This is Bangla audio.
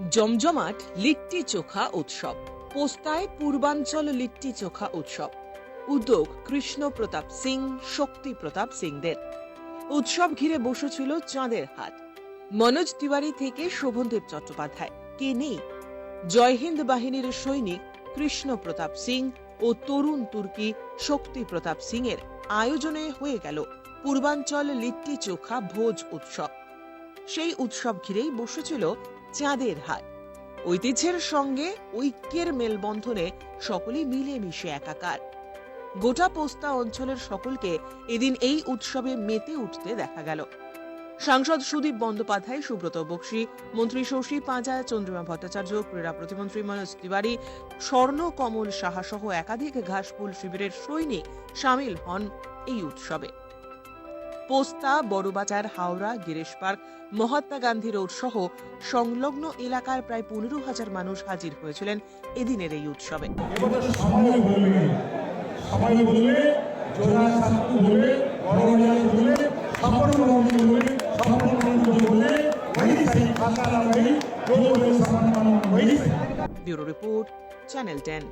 জমজমাট লিট্টি চোখা উৎসব, পোস্তায় পূর্বাঞ্চল লিট্টি চোখা উৎসব। উদ্যোগ কৃষ্ণ প্রতাপ সিং, শক্তি প্রতাপ সিংদের। উৎসব ঘিরে বসেছিল চাঁদের হাট। মনোজ তিওয়ারি থেকে শোভনদেব চট্টোপাধ্যায়, কে নেই? জয় হিন্দ বাহিনীর সৈনিক কৃষ্ণ প্রতাপ সিং ও তরুণ তুর্কি শক্তি প্রতাপ সিং এর আয়োজনে হয়ে গেল পূর্বাঞ্চল লিট্টি চোখা ভোজ উৎসব। সেই উৎসব ঘিরেই বসেছিল চাঁদের হাট ঐতিহ্যের সঙ্গে ঐক্যের মেলবন্ধনে সকলেই মিলেমিশে একাকার। গোটা পোস্তা অঞ্চলের সকলকে এদিন এই উৎসবে মেতে উঠতে দেখা গেল। সাংসদ সুদীপ বন্দ্যোপাধ্যায়, সুব্রত বক্সি, মন্ত্রী শশী পাঁজা, চন্দ্রিমা ভট্টাচার্য, ক্রীড়া প্রতিমন্ত্রী মনোজ তিওয়ারি, স্বর্ণ কমল সাহা সহ একাধিক ঘাসফুল শিবিরের সৈনিক সামিল হন এই উৎসবে। পোস্তা বড়বাজার হাওড়া গিরেশ পার্ক মহাত্মা গান্ধী রোড সহ সংলগ্ন এলাকার প্রায় পনেরো হাজার মানুষ হাজির হয়েছিলেন এদিনের এই উৎসবে। Bureau report channel ten.